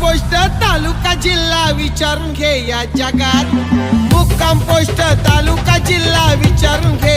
Post तालुका जिल्हा विचारून घे या जगात. मुक्काम पोस्ट तालुका जिल्हा विचारून घे.